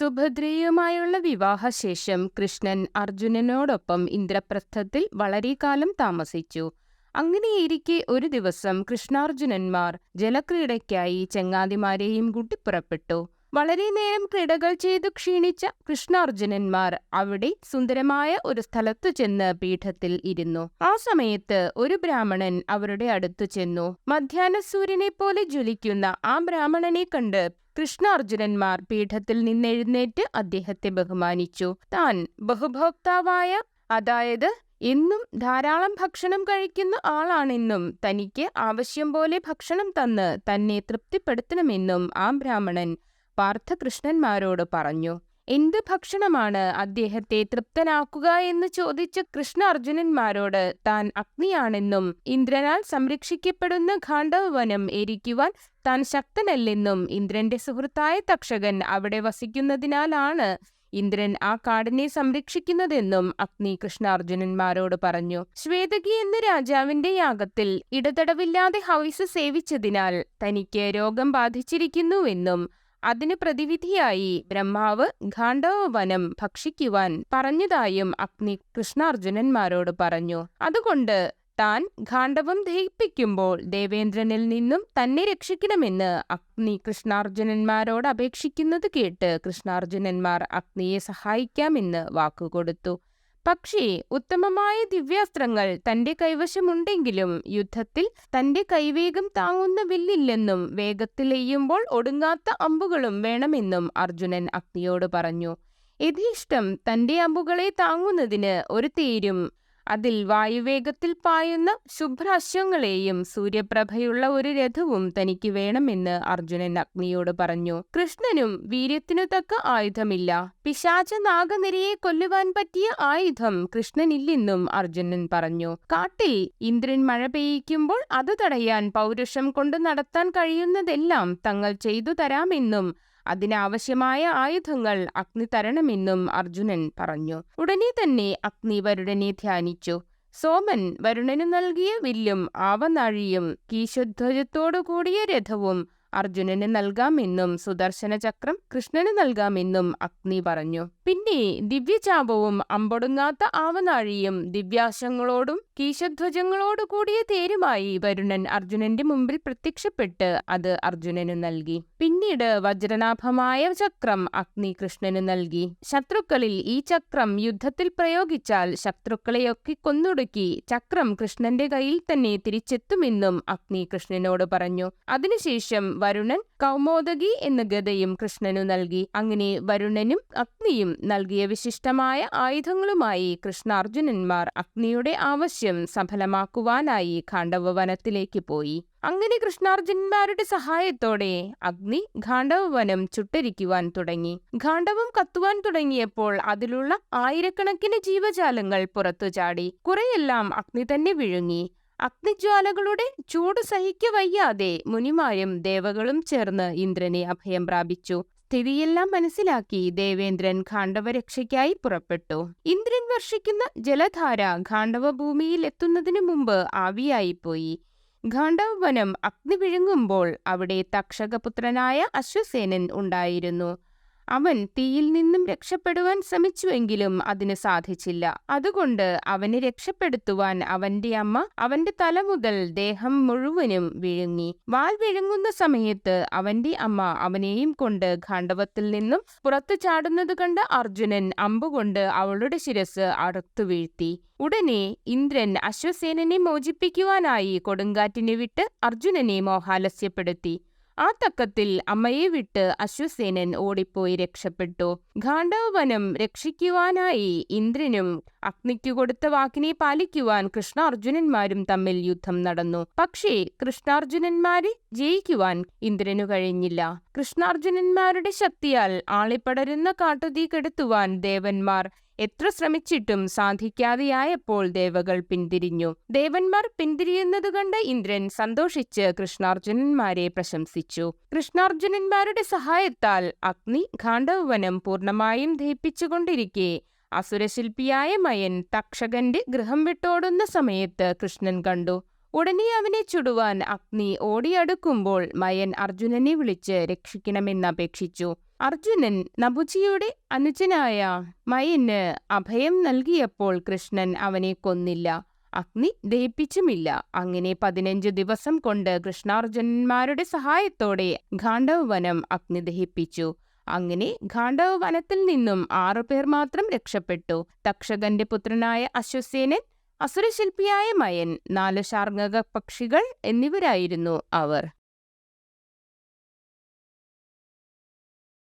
സുഭദ്രയുമായുള്ള വിവാഹശേഷം കൃഷ്ണൻ അർജുനനോടൊപ്പം ഇന്ദ്രപ്രസ്ഥത്തിൽ വളരെ കാലം താമസിച്ചു. അങ്ങനെയിരിക്കെ ഒരു ദിവസം കൃഷ്ണാർജുനന്മാർ ജലക്രീഡയ്ക്കായി ചങ്ങാതിമാരെയും കൂട്ടി പുറപ്പെട്ടു. വളരെ നേരം ക്രീഡകൾ ചെയ്തു ക്ഷീണിച്ച കൃഷ്ണാർജുനന്മാർ അവിടെ സുന്ദരമായ ഒരു സ്ഥലത്തു ചെന്ന് പീഠത്തിൽ ഇരുന്നു. ആ സമയത്ത് ഒരു ബ്രാഹ്മണൻ അവരുടെ അടുത്തു ചെന്നു. മധ്യാഹ്ന സൂര്യനെ പോലെ ജ്വലിക്കുന്ന ആ ബ്രാഹ്മണനെ കണ്ട് കൃഷ്ണാർജുനന്മാർ പീഠത്തിൽ നിന്നെഴുന്നേറ്റ് അദ്ദേഹത്തെ ബഹുമാനിച്ചു. താൻ ബഹുഭോക്താവായ അതായത് എന്നും ധാരാളം ഭക്ഷണം കഴിക്കുന്ന ആളാണെന്നും തനിക്ക് ആവശ്യം പോലെ ഭക്ഷണം തന്ന് തന്നെ തൃപ്തിപ്പെടുത്തണമെന്നും ആ ബ്രാഹ്മണൻ പാർത്ഥകൃഷ്ണന്മാരോട് പറഞ്ഞു എന്ത് ഭക്ഷണമാണ് അദ്ദേഹത്തെ തൃപ്തനാക്കുക എന്ന് ചോദിച്ച കൃഷ്ണ അർജുനന്മാരോട് താൻ അഗ്നിയാണെന്നും ഇന്ദ്രനാൽ സംരക്ഷിക്കപ്പെടുന്ന ഖാണ്ഡവനം എരിക്കുവാൻ താൻ ശക്തനല്ലെന്നും ഇന്ദ്രന്റെ സുഹൃത്തായ തക്ഷകൻ അവിടെ വസിക്കുന്നതിനാലാണ് ഇന്ദ്രൻ ആ കാടിനെ സംരക്ഷിക്കുന്നതെന്നും അഗ്നി കൃഷ്ണാർജുനന്മാരോട് പറഞ്ഞു. ശ്വേതകി എന്ന രാജാവിന്റെ യാഗത്തിൽ ഇടതടവില്ലാതെ ഹവിസ് സേവിച്ചതിനാൽ തനിക്ക് രോഗം ബാധിച്ചിരിക്കുന്നുവെന്നും അതിന് പ്രതിവിധിയായി ബ്രഹ്മാവ് ഖാണ്ഡവവനം ഭക്ഷിക്കുവാൻ പറഞ്ഞതായും അഗ്നി കൃഷ്ണാർജുനന്മാരോട് പറഞ്ഞു. അതുകൊണ്ട് താൻ ഖാണ്ഡവം ദഹിപ്പിക്കുമ്പോൾ ദേവേന്ദ്രനിൽ നിന്നും തന്നെ രക്ഷിക്കണമെന്ന് അഗ്നി കൃഷ്ണാർജുനന്മാരോട് അപേക്ഷിക്കുന്നത് കേട്ട് കൃഷ്ണാർജുനന്മാർ അഗ്നിയെ സഹായിക്കാമെന്ന് വാക്കുകൊടുത്തു. പക്ഷേ ഉത്തമമായ ദിവ്യാസ്ത്രങ്ങൾ തന്റെ കൈവശമുണ്ടെങ്കിലും യുദ്ധത്തിൽ തന്റെ കൈവേഗം താങ്ങുന്ന വില്ലില്ലെന്നും വേഗത്തിൽ എയ്യുമ്പോൾ ഒടുങ്ങാത്ത അമ്പുകളും വേണമെന്നും അർജുനൻ അഗ്നിയോട് പറഞ്ഞു. യഥേഷ്ടം തന്റെ അമ്പുകളെ താങ്ങുന്നതിന് ഒരു തേരും അതിൽ വായുവേഗത്തിൽ പായുന്ന ശുഭ്രാശ്വങ്ങളെയും സൂര്യപ്രഭയുള്ള ഒരു രഥവും തനിക്ക് വേണമെന്ന് അർജുനൻ അഗ്നിയോട് പറഞ്ഞു. കൃഷ്ണനും വീര്യത്തിനു തക്ക ആയുധമില്ല. പിശാച നാഗനിരയെ കൊല്ലുവാൻ പറ്റിയ ആയുധം കൃഷ്ണനില്ലെന്നും അർജുനൻ പറഞ്ഞു. കാട്ടിൽ ഇന്ദ്രൻ മഴ പെയ്യിക്കുമ്പോൾ അത് തടയാൻ പൗരുഷം കൊണ്ട് നടത്താൻ കഴിയുന്നതെല്ലാം തങ്ങൾ ചെയ്തു തരാമെന്നും അതിനാവശ്യമായ ആയുധങ്ങൾ അഗ്നി തരണമെന്നും അർജുനൻ പറഞ്ഞു. ഉടനെ തന്നെ അഗ്നി വരുടനെ ധ്യാനിച്ചു. സോമൻ വരുണന് നൽകിയ വില്ലും ആവനാഴിയും കീശധ്വജത്തോടു കൂടിയ രഥവും അർജുനന് നൽകാമെന്നും സുദർശന ചക്രം കൃഷ്ണന് നൽകാമെന്നും അഗ്നി പറഞ്ഞു. പിന്നെ ദിവ്യചാപവും അമ്പൊടുങ്ങാത്ത ആവനാഴിയും ദിവ്യാശങ്ങളോടും കീശധ്വജങ്ങളോടു കൂടിയ തേരുമായി വരുണൻ അർജുനന്റെ മുമ്പിൽ പ്രത്യക്ഷപ്പെട്ട് അത് അർജുനനു നൽകി. പിന്നീട് വജ്രനാഭമായ ചക്രം അഗ്നി കൃഷ്ണനു നൽകി. ശത്രുക്കളിൽ ഈ ചക്രം യുദ്ധത്തിൽ പ്രയോഗിച്ചാൽ ശത്രുക്കളെയൊക്കെ കൊന്നൊടുക്കി ചക്രം കൃഷ്ണന്റെ കയ്യിൽ തന്നെ തിരിച്ചെത്തുമെന്നും അഗ്നി കൃഷ്ണനോട് പറഞ്ഞു. അതിനുശേഷം വരുണൻ കൗമോദകി എന്ന ഗതയും കൃഷ്ണനു നൽകി. അങ്ങനെ വരുണനും അഗ്നിയും നൽകിയ വിശിഷ്ടമായ ആയുധങ്ങളുമായി കൃഷ്ണാർജുനന്മാർ അഗ്നിയുടെ ആവശ്യം സഫലമാക്കുവാനായി ഖാണ്ഡവ വനത്തിലേക്ക് പോയി. അങ്ങനെ കൃഷ്ണാർജുനന്മാരുടെ സഹായത്തോടെ അഗ്നി ഖാണ്ഡവവനം ചുട്ടരിക്കുവാൻ തുടങ്ങി. ഖാണ്ഡവം കത്തുവാൻ തുടങ്ങിയപ്പോൾ അതിലുള്ള ആയിരക്കണക്കിന് ജീവജാലങ്ങൾ പുറത്തു ചാടി. കുറെയെല്ലാം അഗ്നി തന്നെ വിഴുങ്ങി. അഗ്നിജ്വാലകളുടെ ചൂട് സഹിക്കവയ്യാതെ മുനിമാരും ദേവകളും ചേർന്ന് ഇന്ദ്രനെ അഭയം പ്രാപിച്ചു. സ്ഥിതിയെല്ലാം മനസ്സിലാക്കി ദേവേന്ദ്രൻ ഖാണ്ഡവരക്ഷയ്ക്കായി പുറപ്പെട്ടു. ഇന്ദ്രൻ വർഷിക്കുന്ന ജലധാര ഖാണ്ഡവ ഭൂമിയിൽ എത്തുന്നതിനു മുമ്പ് ആവിയായിപ്പോയി. ഖാണ്ഡവവനം അഗ്നി വിഴുങ്ങുമ്പോൾ അവിടെ തക്ഷകപുത്രനായ അശ്വസേനൻ ഉണ്ടായിരുന്നു. അവൻ തീയിൽ നിന്നും രക്ഷപ്പെടുവാൻ ശ്രമിച്ചുവെങ്കിലും അതിന് സാധിച്ചില്ല. അതുകൊണ്ട് അവനെ രക്ഷപ്പെടുത്തുവാൻ അവന്റെ അമ്മ അവന്റെ തല മുതൽ ദേഹം മുഴുവനും വിഴുങ്ങി. വാൽ വിഴുങ്ങുന്ന സമയത്ത് അവന്റെ അമ്മ അവനെയും കൊണ്ട് ഖാണ്ഡവത്തിൽ നിന്നും പുറത്തു ചാടുന്നത് കണ്ട അർജുനൻ അമ്പുകൊണ്ട് അവളുടെ ശിരസ് അറുത്തു വീഴ്ത്തി. ഉടനെ ഇന്ദ്രൻ അശ്വസേനനെ മോചിപ്പിക്കുവാനായി കൊടുങ്കാറ്റിനെ വിട്ട് അർജുനനെ മോഹാലസ്യപ്പെടുത്തി. ആ തക്കത്തിൽ അമ്മയെ വിട്ട് അശ്വസേനൻ ഓടിപ്പോയി രക്ഷപ്പെട്ടു. ഗാണ്ഡവനം രക്ഷിക്കുവാനായി ഇന്ദ്രനും അഗ്നിക്കു കൊടുത്ത വാക്കിനെ പാലിക്കുവാൻ കൃഷ്ണാർജുനന്മാരും തമ്മിൽ യുദ്ധം നടന്നു. പക്ഷേ കൃഷ്ണാർജുനന്മാരെ ജയിക്കുവാൻ ഇന്ദ്രനു കഴിഞ്ഞില്ല. കൃഷ്ണാർജുനന്മാരുടെ ശക്തിയാൽ ആളിപ്പടരുന്ന കാട്ടുതീ കെടുത്തുവാൻ ദേവന്മാർ എത്ര ശ്രമിച്ചിട്ടും സാധിക്കാതെയായപ്പോൾ ദേവകൾ പിന്തിരിഞ്ഞു. ദേവന്മാർ പിന്തിരിയുന്നത് കണ്ട് ഇന്ദ്രൻ സന്തോഷിച്ച് കൃഷ്ണാർജുനന്മാരെ പ്രശംസിച്ചു. കൃഷ്ണാർജുനന്മാരുടെ സഹായത്താൽ അഗ്നി ഖാണ്ഡവനം പൂർണമായും ദഹിപ്പിച്ചുകൊണ്ടിരിക്കെ. അസുരശില്പിയായ മയൻ തക്ഷകന്റെ ഗൃഹം വിട്ടോടുന്ന സമയത്ത് കൃഷ്ണൻ കണ്ടു. ഉടനെ അവനെ ചുടുവാൻ അഗ്നി ഓടിയടുക്കുമ്പോൾ മയൻ അർജുനനെ വിളിച്ച് രക്ഷിക്കണമെന്നപേക്ഷിച്ചു അർജുനൻ നബുജിയുടെ അനുജനായ മയന് അഭയം നൽകിയപ്പോൾ കൃഷ്ണൻ അവനെ കൊന്നില്ല. അഗ്നി ദഹിപ്പിച്ചുമില്ല. അങ്ങനെ പതിനഞ്ചു ദിവസം കൊണ്ട് കൃഷ്ണാർജുനന്മാരുടെ സഹായത്തോടെ ഗാണ്ഡവ വനം അഗ്നി ദഹിപ്പിച്ചു. അങ്ങനെ ഗാണ്ഡവ വനത്തിൽ നിന്നും ആറുപേർ മാത്രം രക്ഷപ്പെട്ടു. തക്ഷകന്റെ പുത്രനായ അശ്വസേനൻ അസുരശില്പിയായ മയൻ നാല് ശാർങ്ങക പക്ഷികൾ എന്നിവരായിരുന്നു അവർ.